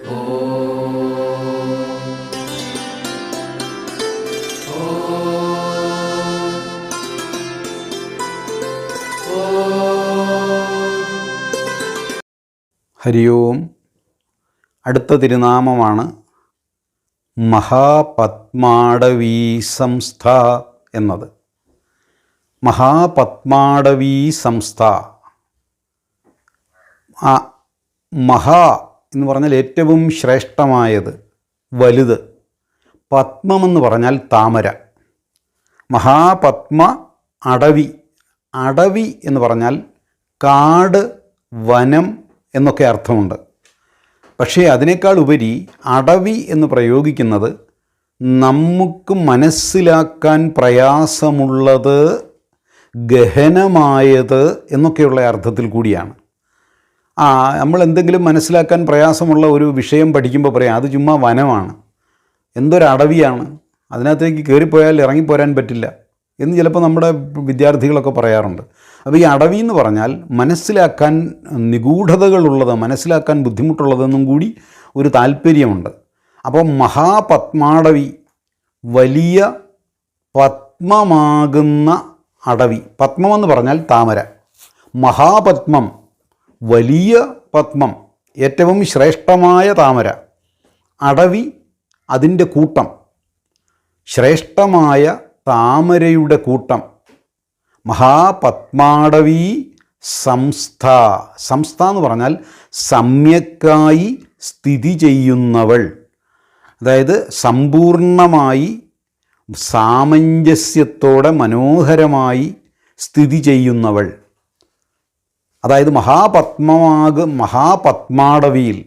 ഹരി ഓം അടുത്ത തിരുനാമമാണ് മഹാപത്മാടവീ സംസ്ഥ എന്നത്. മഹാപത്മാടവീ സംസ്ഥ മഹാ എന്ന് പറഞ്ഞാൽ ഏറ്റവും ശ്രേഷ്ഠമായത് വലുത്. പത്മമെന്ന് പറഞ്ഞാൽ താമര. മഹാപത്മ അടവി. അടവി എന്ന് പറഞ്ഞാൽ കാട് വനം എന്നൊക്കെ അർത്ഥമുണ്ട്. പക്ഷേ അതിനേക്കാൾ ഉപരി അടവി എന്ന് പ്രയോഗിക്കുന്നത് നമുക്ക് മനസ്സിലാക്കാൻ പ്രയാസമുള്ളത് ഗഹനമായത് എന്നൊക്കെയുള്ള അർത്ഥത്തിൽ കൂടിയാണ്. ആ നമ്മൾ എന്തെങ്കിലും മനസ്സിലാക്കാൻ പ്രയാസമുള്ള ഒരു വിഷയം പഠിക്കുമ്പോൾ പറയാം അത് ചുമ്മാ വനമാണ്. എന്തൊരു അടവിയാണ്. അതിനകത്തേക്ക് കയറിപ്പോയാൽ ഇറങ്ങിപ്പോരാൻ പറ്റില്ല എന്ന് ചിലപ്പോൾ നമ്മുടെ വിദ്യാർത്ഥികളൊക്കെ പറയാറുണ്ട്. അപ്പോൾ ഈ അടവി എന്ന് പറഞ്ഞാൽ മനസ്സിലാക്കാൻ നിഗൂഢതകളുള്ളത് മനസ്സിലാക്കാൻ ബുദ്ധിമുട്ടുള്ളതെന്നും കൂടി ഒരു താല്പര്യമുണ്ട്. അപ്പോൾ മഹാപത്മാടവി വലിയ പത്മമാകുന്ന അടവി പത്മമെന്ന് പറഞ്ഞാൽ താമര. മഹാപത്മം വലിയ പത്മം ഏറ്റവും ശ്രേഷ്ഠമായ താമര. അടവി അതിന്റെ കൂട്ടം. ശ്രേഷ്ഠമായ താമരയുടെ കൂട്ടം. മഹാപത്മാടവി സംസ്ഥ. സംസ്ഥ എന്ന് പറഞ്ഞാൽ സമ്യക്കായി സ്ഥിതി ചെയ്യുന്നവൾ. അതായത് സമ്പൂർണമായി സാമഞ്ജസ്യത്തോടെ മനോഹരമായി സ്ഥിതി ചെയ്യുന്നവൾ. അതായത് മഹാപത്മമാക് മഹാപത്മാടവിയിൽ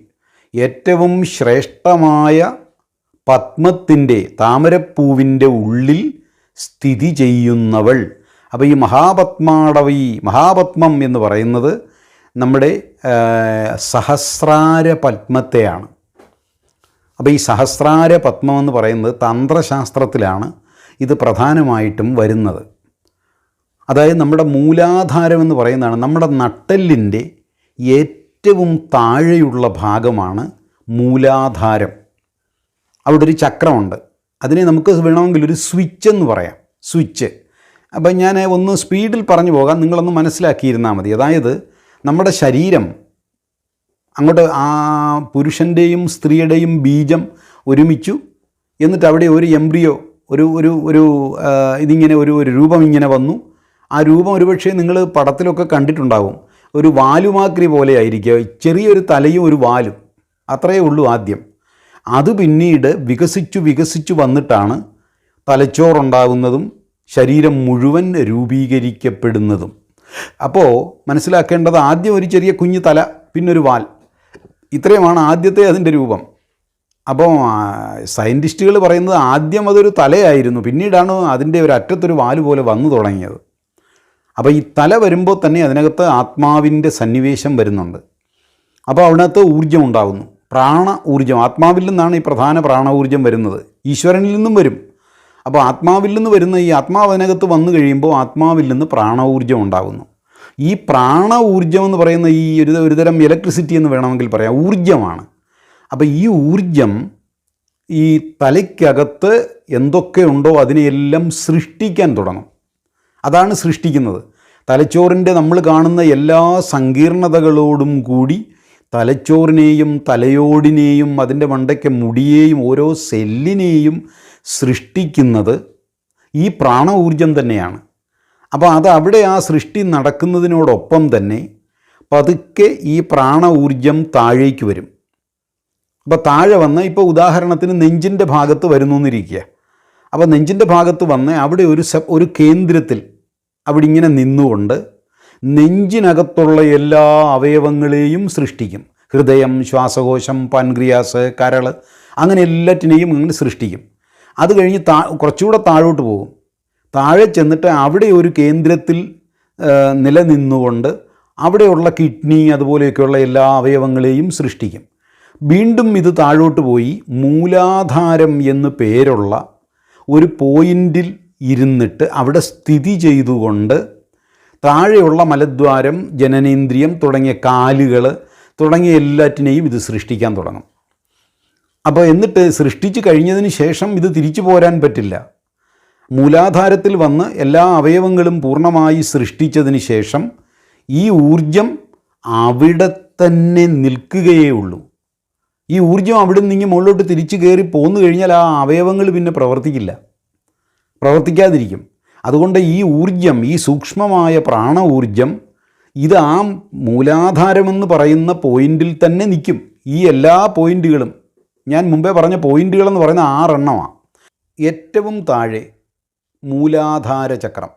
ഏറ്റവും ശ്രേഷ്ഠമായ പത്മത്തിന്റെ താമരപ്പൂവിന്റെ ഉള്ളിൽ സ്ഥിതി ചെയ്യുന്നവൾ. അപ്പോൾ ഈ മഹാപത്മാടവി മഹാപത്മം എന്ന് പറയുന്നത് നമ്മുടെ സഹസ്രാര പത്മത്തെയാണ്. അപ്പോൾ ഈ സഹസ്രാര പത്മം എന്ന് പറയുന്നത് തന്ത്രശാസ്ത്രത്തിലാണ് ഇത് പ്രധാനമായിട്ടും വരുന്നത്. അതായത് നമ്മുടെ മൂലാധാരം എന്ന് പറയുന്നതാണ് നമ്മുടെ നട്ടെല്ലിന്റെ ഏറ്റവും താഴെയുള്ള ഭാഗമാണ് മൂലാധാരം. അവിടെ ഒരു ചക്രമുണ്ട്. അതിനെ നമുക്ക് വേണമെങ്കിൽ ഒരു സ്വിച്ച് എന്ന് പറയാം. സ്വിച്ച്. അപ്പം ഞാൻ ഒന്ന് സ്പീഡിൽ പറഞ്ഞു പോകാം. നിങ്ങളൊന്ന് മനസ്സിലാക്കിയിരുന്നാൽ മതി. അതായത് നമ്മുടെ ശരീരം അങ്ങോട്ട് ആ പുരുഷന്റെയും സ്ത്രീയുടെയും ബീജം ഒരുമിച്ചു. എന്നിട്ട് അവിടെ ഒരു എംബ്രിയോ ഒരു ഒരു ഒരു ഇതിങ്ങനെ ഒരു ഒരു രൂപം ഇങ്ങനെ വന്നു. ആ രൂപം ഒരുപക്ഷെ നിങ്ങൾ പടത്തിലൊക്കെ കണ്ടിട്ടുണ്ടാവും. ഒരു വാലുമാക്രി പോലെ ആയിരിക്കുക ചെറിയൊരു തലയും ഒരു വാലും. അത്രയേ ഉള്ളൂ ആദ്യം. അത് പിന്നീട് വികസിച്ചു വികസിച്ചു വന്നിട്ടാണ് തലച്ചോറുണ്ടാകുന്നതും ശരീരം മുഴുവൻ രൂപീകരിക്കപ്പെടുന്നതും. അപ്പോൾ മനസ്സിലാക്കേണ്ടത് ആദ്യം ഒരു ചെറിയ കുഞ്ഞു തല പിന്നൊരു വാൽ. ഇത്രയുമാണ് ആദ്യത്തെ അതിന്റെ രൂപം. അപ്പോൾ സയന്റിസ്റ്റുകൾ പറയുന്നത് ആദ്യം അതൊരു തലയായിരുന്നു. പിന്നീടാണ് അതിന്റെ ഒരു അറ്റത്തൊരു വാൽ പോലെ വന്നു തുടങ്ങിയത്. അപ്പോൾ ഈ തല വരുമ്പോൾ തന്നെ അതിനകത്ത് ആത്മാവിന്റെ സന്നിവേശം വരുന്നുണ്ട്. അപ്പോൾ അതിനകത്ത് ഊർജം ഉണ്ടാകുന്നു. പ്രാണ ഊർജം ആത്മാവിൽ നിന്നാണ് ഈ പ്രധാന പ്രാണ ഊർജം വരുന്നത്. ഈശ്വരനിൽ നിന്നും വരും. അപ്പോൾ ആത്മാവിൽ നിന്ന് വരുന്ന ഈ ആത്മാവ് അതിനകത്ത് വന്നു കഴിയുമ്പോൾ ആത്മാവിൽ നിന്ന് പ്രാണ ഊർജം ഉണ്ടാകുന്നു. ഈ പ്രാണ ഊർജം എന്ന് പറയുന്ന ഈ ഒരു ഒരുതരം ഇലക്ട്രിസിറ്റി എന്ന് വേണമെങ്കിൽ പറയാം. ഊർജമാണ്. അപ്പോൾ ഈ ഊർജം ഈ തലയ്ക്കകത്ത് എന്തൊക്കെ ഉണ്ടോ അതിനെയെല്ലാം സൃഷ്ടിക്കാൻ തുടങ്ങും. അതാണ് സൃഷ്ടിക്കുന്നത്. തലച്ചോറിന്റെ നമ്മൾ കാണുന്ന എല്ലാ സങ്കീർണതകളോടും കൂടി തലച്ചോറിനെയും തലയോടിനെയും അതിന്റെ മണ്ടയ്ക്ക് മുടിയെയും ഓരോ സെല്ലിനെയും സൃഷ്ടിക്കുന്നത് ഈ പ്രാണ ഊർജം തന്നെയാണ്. അപ്പോൾ അത് അവിടെ ആ സൃഷ്ടി നടക്കുന്നതിനോടൊപ്പം തന്നെ പതുക്കെ ഈ പ്രാണ ഊർജം താഴേക്ക് വരും. അപ്പോൾ താഴെ വന്ന് ഇപ്പോൾ ഉദാഹരണത്തിന് നെഞ്ചിന്റെ ഭാഗത്ത് വരുന്നു എന്നിരിക്കുക. അപ്പോൾ നെഞ്ചിന്റെ ഭാഗത്ത് വന്ന് അവിടെ ഒരു സെ ഒരു കേന്ദ്രത്തിൽ അവിടെ ഇങ്ങനെ നിന്നുകൊണ്ട് നെഞ്ചിനകത്തുള്ള എല്ലാ അവയവങ്ങളെയും സൃഷ്ടിക്കും. ഹൃദയം ശ്വാസകോശം പാൻക്രിയാസ് കരൾ അങ്ങനെ എല്ലാറ്റിനെയും അങ്ങനെ സൃഷ്ടിക്കും. അത് കഴിഞ്ഞ് താ കുറച്ചുകൂടെ താഴോട്ട് പോകും. താഴെ ചെന്നിട്ട് അവിടെ ഒരു കേന്ദ്രത്തിൽ നിലനിന്നുകൊണ്ട് അവിടെയുള്ള കിഡ്നി അതുപോലെയൊക്കെയുള്ള എല്ലാ അവയവങ്ങളെയും സൃഷ്ടിക്കും. വീണ്ടും ഇത് താഴോട്ട് പോയി മൂലാധാരം എന്ന് പേരുള്ള ഒരു പോയിന്റിൽ ഇരുന്നിട്ട് അവിടെ സ്ഥിതി ചെയ്തുകൊണ്ട് താഴെയുള്ള മലദ്വാരം ജനനേന്ദ്രിയം തുടങ്ങിയ കാലുകൾ തുടങ്ങിയ എല്ലാറ്റിനെയും ഇത് സൃഷ്ടിക്കാൻ തുടങ്ങും. അപ്പോൾ എന്നിട്ട് സൃഷ്ടിച്ചു കഴിഞ്ഞതിന് ശേഷം ഇത് തിരിച്ചു പോരാൻ പറ്റില്ല. മൂലാധാരത്തിൽ വന്ന് എല്ലാ അവയവങ്ങളും പൂർണമായി സൃഷ്ടിച്ചതിന് ശേഷം ഈ ഊർജം അവിടെ തന്നെ നിൽക്കുകയേ ഉള്ളൂ. ഈ ഊർജം അവിടെ നിന്ന് ഇങ്ങനെ മുകളിലോട്ട് തിരിച്ചു കയറി പോന്നു കഴിഞ്ഞാൽ ആ അവയവങ്ങൾ പിന്നെ പ്രവർത്തിക്കില്ല. പ്രവർത്തിക്കാതിരിക്കും. അതുകൊണ്ട് ഈ ഊർജം ഈ സൂക്ഷ്മമായ പ്രാണ ഊർജം ഇത് ആ മൂലാധാരമെന്ന് പറയുന്ന പോയിന്റിൽ തന്നെ നിൽക്കും. ഈ എല്ലാ പോയിന്റുകളും. ഞാൻ മുമ്പേ പറഞ്ഞ പോയിന്റുകളെന്ന് പറയുന്ന ആറെണ്ണമാണ് ഏറ്റവും താഴെ മൂലാധാര ചക്രം.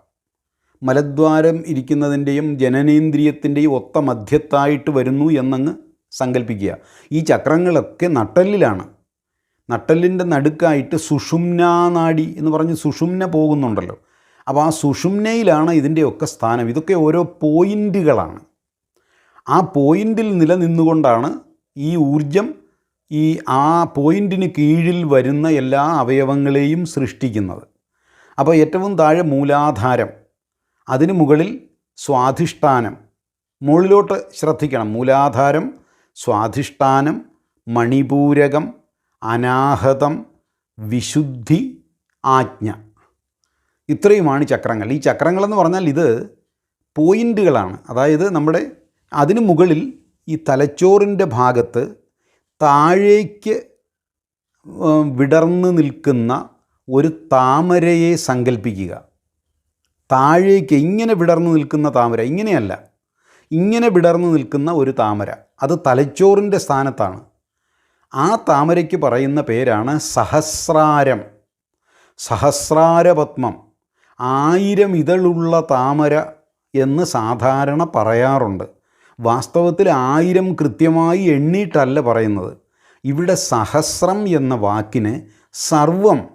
മലദ്വാരം ഇരിക്കുന്നതിന്റെയും ജനനേന്ദ്രിയത്തിന്റെയും ഒത്ത മധ്യത്തായിട്ട് വരുന്നു എന്നങ്ങ് സങ്കല്പിക്കുക ഈ ചക്രങ്ങളൊക്കെ നട്ടലിലാണ് നട്ടലിന്റെ നടുക്കായിട്ട് സുഷുമ്നാ നാഡി എന്ന് പറഞ്ഞ് സുഷുമ്ന പോകുന്നുണ്ടല്ലോ. അപ്പോൾ ആ സുഷുമ്നയിലാണ് ഇതിന്റെയൊക്കെ സ്ഥാനം. ഇതൊക്കെ ഓരോ പോയിന്റുകളാണ്. ആ പോയിന്റിൽ നിലനിന്നുകൊണ്ടാണ് ഈ ഊർജം ഈ ആ പോയിന്റിന് കീഴിൽ വരുന്ന എല്ലാ അവയവങ്ങളെയും സൃഷ്ടിക്കുന്നത്. അപ്പോൾ ഏറ്റവും താഴെ മൂലാധാരം. അതിന് മുകളിൽ സ്വാധിഷ്ഠാനം. മുകളിലോട്ട് ശ്രദ്ധിക്കണം. മൂലാധാരം സ്വാധിഷ്ഠാനം മണിപൂരകം അനാഹതം വിശുദ്ധി ആജ്ഞ. ഇത്രയുമാണ് ചക്രങ്ങൾ. ഈ ചക്രങ്ങളെന്ന് പറഞ്ഞാൽ ഇത് പോയിന്റുകളാണ് അതായത് നമ്മുടെ അതിനു മുകളിൽ ഈ തലച്ചോറിന്റെ ഭാഗത്ത് താഴേക്ക് വിടർന്നു നിൽക്കുന്ന ഒരു താമരയെ സങ്കല്പിക്കുക താഴേക്ക് ഇങ്ങനെ വിടർന്ന് നിൽക്കുന്ന താമര. ഇങ്ങനെയല്ല. ഇങ്ങനെ വിടർന്ന് നിൽക്കുന്ന ഒരു താമര. അത് തലച്ചോറിന്റെ സ്ഥാനത്താണ്. ആ താമരയ്ക്ക് പറയുന്ന പേരാണ് സഹസ്രാരം. സഹസ്രാരപത്മം. ആയിരം ഇതളുള്ള താമര എന്ന് സാധാരണ പറയാറുണ്ട്. വാസ്തവത്തിൽ ആയിരം കൃത്യമായി എണ്ണിയിട്ടല്ല പറയുന്നത്. ഇവിടെ സഹസ്രം എന്ന വാക്കിന് സർവം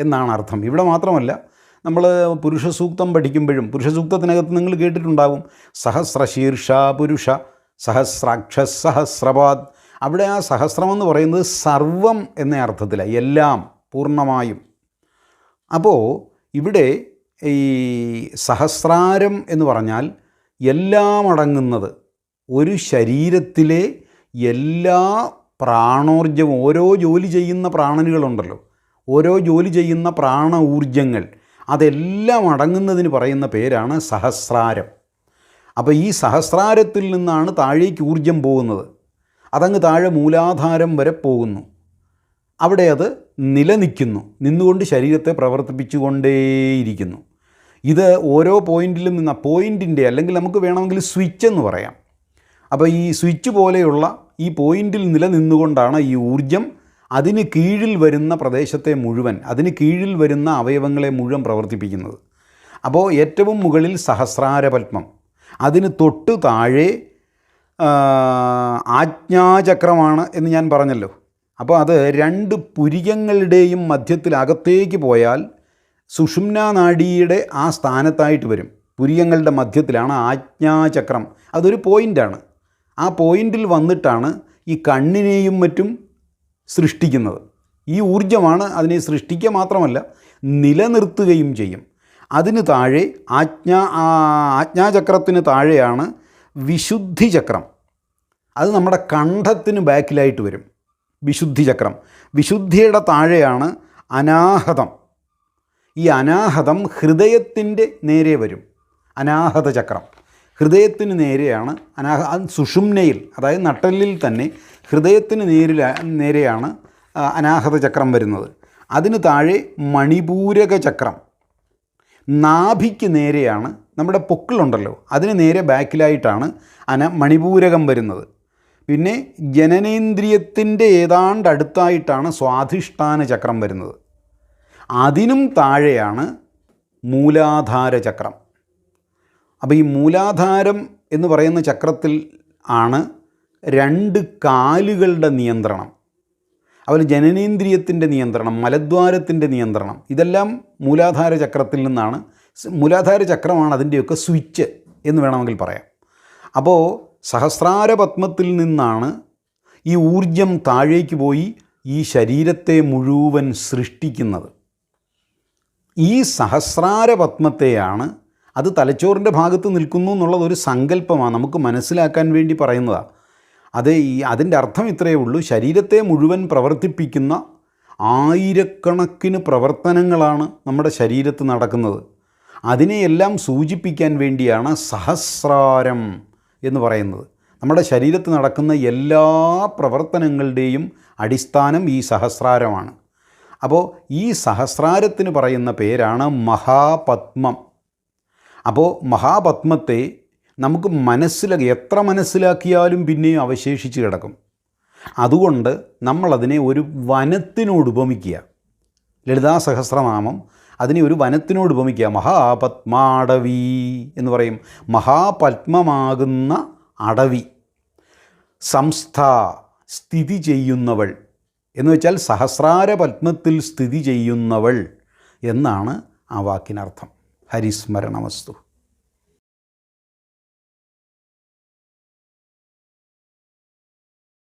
എന്നാണ് അർത്ഥം. ഇവിടെ മാത്രമല്ല നമ്മൾ പുരുഷ സൂക്തം പഠിക്കുമ്പോഴും പുരുഷ സൂക്തത്തിനകത്ത് നിങ്ങൾ കേട്ടിട്ടുണ്ടാകും സഹസ്രശീർഷ പുരുഷ സഹസ്രാക്ഷ സഹസ്രപാദ് അവിടെ ആ സഹസ്രം എന്ന് പറയുന്നത് സർവം എന്ന അർത്ഥത്തിലാണ് എല്ലാം പൂർണമായും. അപ്പോൾ ഇവിടെ ഈ സഹസ്രാരം എന്ന് പറഞ്ഞാൽ എല്ലാം അടങ്ങുന്നത് ഒരു ശരീരത്തിലെ എല്ലാ പ്രാണോർജവും ഓരോ ജോലി ചെയ്യുന്ന പ്രാണനുകളുണ്ടല്ലോ ഓരോ ജോലി ചെയ്യുന്ന പ്രാണ ഊർജങ്ങൾ അതെല്ലാം അടങ്ങുന്നതിന് പറയുന്ന പേരാണ് സഹസ്രാരം. അപ്പോൾ ഈ സഹസ്രാരത്തിൽ നിന്നാണ് താഴേക്ക് ഊർജം പോകുന്നത്. അതങ്ങ് താഴെ മൂലാധാരം വരെ പോകുന്നു. അവിടെ അത് നിലനിൽക്കുന്നു. നിന്നുകൊണ്ട് ശരീരത്തെ പ്രവർത്തിപ്പിച്ചുകൊണ്ടേയിരിക്കുന്നു. ഇത് ഓരോ പോയിന്റിലും നിന്ന് പോയിന്റിന്റെ അല്ലെങ്കിൽ നമുക്ക് വേണമെങ്കിൽ സ്വിച്ച് എന്ന് പറയാം. അപ്പോൾ ഈ സ്വിച്ച് പോലെയുള്ള ഈ പോയിന്റിൽ നിലനിന്നുകൊണ്ടാണ് ഈ ഊർജം അതിന് കീഴിൽ വരുന്ന പ്രദേശത്തെ മുഴുവൻ അതിന് കീഴിൽ വരുന്ന അവയവങ്ങളെ മുഴുവൻ പ്രവർത്തിപ്പിക്കുന്നത്. അപ്പോൾ ഏറ്റവും മുകളിൽ സഹസ്രാരപത്മം. അതിന് തൊട്ട് താഴെ ആജ്ഞാചക്രമാണ് എന്ന് ഞാൻ പറഞ്ഞല്ലോ. അപ്പോൾ അത് രണ്ട് പുരികങ്ങളുടെയും മധ്യത്തിൽ അകത്തേക്ക് പോയാൽ സുഷുമ്നാ നാഡിയുടെ ആ സ്ഥാനത്തായിട്ട് വരും. പുരികങ്ങളുടെ മധ്യത്തിലാണ് ആജ്ഞാചക്രം. അതൊരു പോയിന്റാണ് ആ പോയിന്റിൽ വന്നിട്ടാണ് ഈ കണ്ണിനെയും മറ്റും സൃഷ്ടിക്കുന്നത്. ഈ ഊർജമാണ് അതിനെ സൃഷ്ടിക്കുക മാത്രമല്ല നിലനിർത്തുകയും ചെയ്യും. അതിന് താഴെ ആജ്ഞാ ആജ്ഞാചക്രത്തിന് താഴെയാണ് വിശുദ്ധി ചക്രം അത് നമ്മുടെ കണ്ഠത്തിന് ബാക്കിലായിട്ട് വരും. വിശുദ്ധി ചക്രം വിശുദ്ധിയുടെ താഴെയാണ് അനാഹതം. ഈ അനാഹതം ഹൃദയത്തിന്റെ നേരെ വരും. അനാഹത ചക്രം ഹൃദയത്തിന് നേരെയാണ് അനാഹ സുഷുമ്നയിൽ അതായത് നട്ടലിൽ തന്നെ ഹൃദയത്തിന് നേരിൽ നേരെയാണ് അനാഹത ചക്രം വരുന്നത്. അതിന് താഴെ മണിപൂരക ചക്രം നാഭിക്ക് നേരെയാണ് നമ്മുടെ പൊക്കിളുണ്ടല്ലോ. അതിന് നേരെ ബാക്കിലായിട്ടാണ് അന മണിപൂരകം വരുന്നത്. പിന്നെ ജനനേന്ദ്രിയത്തിന്റെ ഏതാണ്ട് അടുത്തായിട്ടാണ് സ്വാധിഷ്ഠാന ചക്രം വരുന്നത്. അതിനും താഴെയാണ് മൂലാധാര ചക്രം. അപ്പോൾ ഈ മൂലാധാരം എന്ന് പറയുന്ന ചക്രത്തിൽ ആണ് രണ്ട് കാലുകളുടെ നിയന്ത്രണം. അതുപോലെ ജനനേന്ദ്രിയത്തിന്റെ നിയന്ത്രണം മലദ്വാരത്തിന്റെ നിയന്ത്രണം ഇതെല്ലാം മൂലാധാര ചക്രത്തിൽ നിന്നാണ് മൂലാധാര ചക്രമാണ് അതിന്റെയൊക്കെ സ്വിച്ച് എന്ന് വേണമെങ്കിൽ പറയാം. അപ്പോൾ സഹസ്രാര പത്മത്തിൽ നിന്നാണ് ഈ ഊർജം താഴേക്ക് പോയി ഈ ശരീരത്തെ മുഴുവൻ സൃഷ്ടിക്കുന്നത്. ഈ സഹസ്രാര പത്മത്തെയാണ് അത് തലച്ചോറിന്റെ ഭാഗത്ത് നിൽക്കുന്നു എന്നുള്ളത് ഒരു സങ്കല്പമാണ്. നമുക്ക് മനസ്സിലാക്കാൻ വേണ്ടി പറയുന്നതാണ് അത് ഈ അതിന്റെ അർത്ഥം ഇത്രയേ ഉള്ളൂ. ശരീരത്തെ മുഴുവൻ പ്രവർത്തിപ്പിക്കുന്ന ആയിരക്കണക്കിന് പ്രവർത്തനങ്ങളാണ് നമ്മുടെ ശരീരത്ത് നടക്കുന്നത്. അതിനെയെല്ലാം സൂചിപ്പിക്കാൻ വേണ്ടിയാണ് സഹസ്രാരം എന്ന് പറയുന്നത്. നമ്മുടെ ശരീരത്ത് നടക്കുന്ന എല്ലാ പ്രവർത്തനങ്ങളുടെയും അടിസ്ഥാനം ഈ സഹസ്രാരമാണ്. അപ്പോൾ ഈ സഹസ്രാരത്തിന് പറയുന്ന പേരാണ് മഹാപത്മം. അപ്പോൾ മഹാപത്മത്തെ നമുക്ക് മനസ്സിലാക്കി എത്ര മനസ്സിലാക്കിയാലും പിന്നെയും അവശേഷിച്ച് കിടക്കും. അതുകൊണ്ട് നമ്മളതിനെ ഒരു വനത്തിനോട് ഉപമിക്കുക. ലളിതാ സഹസ്രനാമം അതിനെ ഒരു വനത്തിനോട് ഉപമിക്കുക. മഹാപത്മാടവി എന്ന് പറയും. മഹാപത്മമാകുന്ന അടവി. സംസ്ഥ സ്ഥിതി ചെയ്യുന്നവൾ. എന്ന് വെച്ചാൽ സഹസ്രാര പത്മത്തിൽ സ്ഥിതി ചെയ്യുന്നവൾ എന്നാണ് ആ വാക്കിനർത്ഥം. ഹരിസ്മരണമസ്തു.